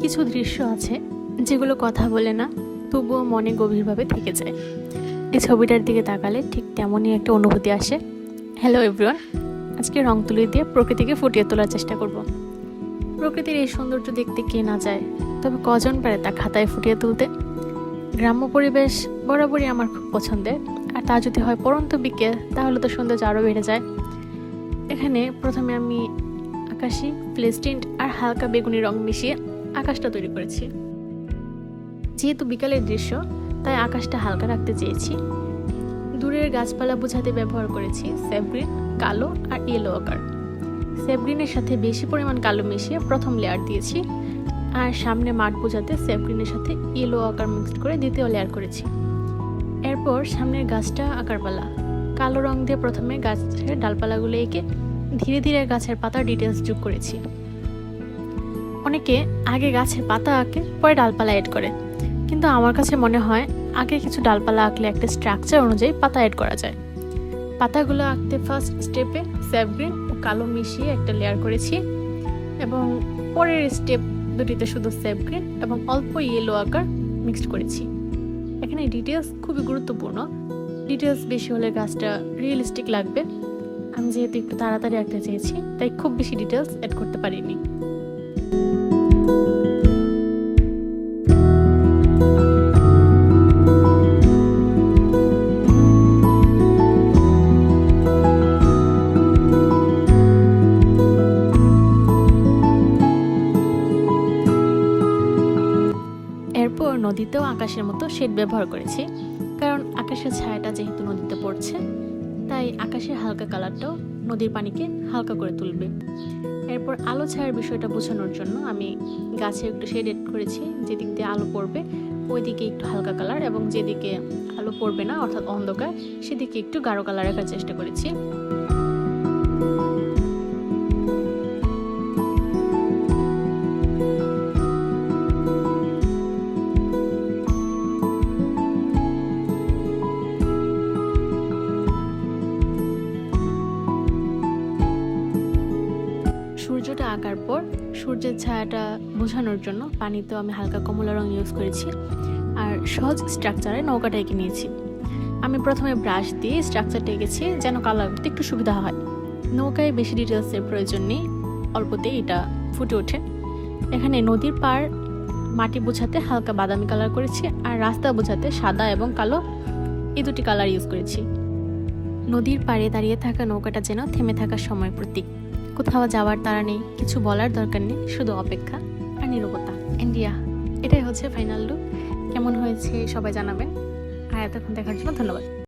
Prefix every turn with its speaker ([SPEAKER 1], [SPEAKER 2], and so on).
[SPEAKER 1] কিছু দৃশ্য আছে যেগুলো কথা বলে না, তবুও মনে গভীরভাবে থেকে যায়। এই ছবিটার দিকে তাকালে ঠিক তেমনই একটা অনুভূতি আসে। হ্যালো এভরিওয়ান আজকে রং তুলি দিয়ে প্রকৃতিকে ফুটিয়ে তোলার চেষ্টা করব। প্রকৃতির এই সৌন্দর্য দেখতে কে না যায় তবে কজন পারে তা খাতায় ফুটিয়ে তুলতে? গ্রাম্য পরিবেশ বরাবরই আমার খুব পছন্দের, আর তা যদি হয় পরন্ত বিকেল, তাহলে তো সৌন্দর্য আরও বেড়ে যায়। এখানে প্রথমে আমি আকাশি প্লেস্টিন্ট আর হালকা বেগুনি রং মিশিয়ে আকাশটা তৈরি করেছি। যেহেতু বিকালের দৃশ্য, তাই আকাশটা হালকা রাখতে চেয়েছি। দূরের গাছপালা বোঝাতে ব্যবহার করেছি সেভগ্রিন কালো আর ইয়েলো আকার। সেভগ্রিনের সাথে বেশি পরিমাণ কালো মিশিয়ে প্রথম লেয়ার দিয়েছি আর সামনে মাঠ বোঝাতে সেভগ্রিনের সাথে ইয়েলো আকার মিক্সড করে দ্বিতীয় লেয়ার করেছি। এরপর সামনের গাছটা আকারপালা। কালো রং দিয়ে প্রথমে গাছের ডালপালাগুলো এঁকে ধীরে ধীরে গাছের পাতার ডিটেলস যোগ করেছি। অনেকে আগে গাছের পাতা আঁকে, পরে ডালপালা এড করে। কিন্তু আমার কাছে মনে হয়, আগে কিছু ডালপালা আঁকলে একটা স্ট্রাকচার অনুযায়ী পাতা এড করা যায়। পাতাগুলো আঁকতে ফার্স্ট স্টেপে স্যাপগ্রিন ও কালো মিশিয়ে একটা লেয়ার করেছি এবং পরের স্টেপ দুটিতে শুধু স্যাপগ্রিন এবং অল্প ইয়েলো আকার মিক্সড করেছি। এখানে ডিটেলস খুবই গুরুত্বপূর্ণ। ডিটেলস বেশি হলে গাছটা রিয়েলিস্টিক লাগবে। আমি যেহেতু একটু তাড়াতাড়ি আঁকতে চেয়েছি, তাই খুব বেশি ডিটেলস অ্যাড করতে পারিনি। এরপর নদীতেও আকাশের মতো শেড ব্যবহার করেছি, কারণ আকাশের ছায়াটা যেহেতু নদীতে পড়ছে তাই আকাশের হালকা কালারটাও নদীর পানিকে হালকা করে তুলবে। এরপর আলো ছায়ার বিষয়টা বোঝানোর জন্য আমি গাছে একটু শেড এড করেছি, যেদিক দিয়ে আলো পড়বে ওইদিকে একটু হালকা কালার এবং যেদিকে আলো পড়বে না, অর্থাৎ অন্ধকার, সেদিকে একটু গাঢ় কালার রাখার চেষ্টা করেছি। সূর্যটা আঁকার পর সূর্যের ছায়াটা বোঝানোর জন্য পানিতেও আমি হালকা কমলা রং ইউজ করেছি আর সহজ স্ট্রাকচারে নৌকাটা এঁকে নিয়েছি। আমি প্রথমে ব্রাশ দিয়ে স্ট্রাকচারটা এঁকেছি যেন কালার করতে একটু সুবিধা হয়। নৌকায় বেশি ডিটেলসের প্রয়োজন নেই, অল্পতেই এটা ফুটে ওঠে। এখানে নদীর পার মাটি বোঝাতে হালকা বাদামি কালার করেছি আর রাস্তা বোঝাতে সাদা এবং কালো এই দুটি কালার ইউজ করেছি। নদীর পাড়ে দাঁড়িয়ে থাকা নৌকাটা যেন থেমে থাকার সময় প্রতীক। কোথাও যাওয়ার তারা নেই, কিছু বলার দরকার নেই, শুধু অপেক্ষা আর নিরবতা। ইন্ডিয়া, এটাই হচ্ছে ফাইনাল লুক কেমন হয়েছে সবাই জানাবেন। আর এতক্ষণ দেখার জন্য ধন্যবাদ।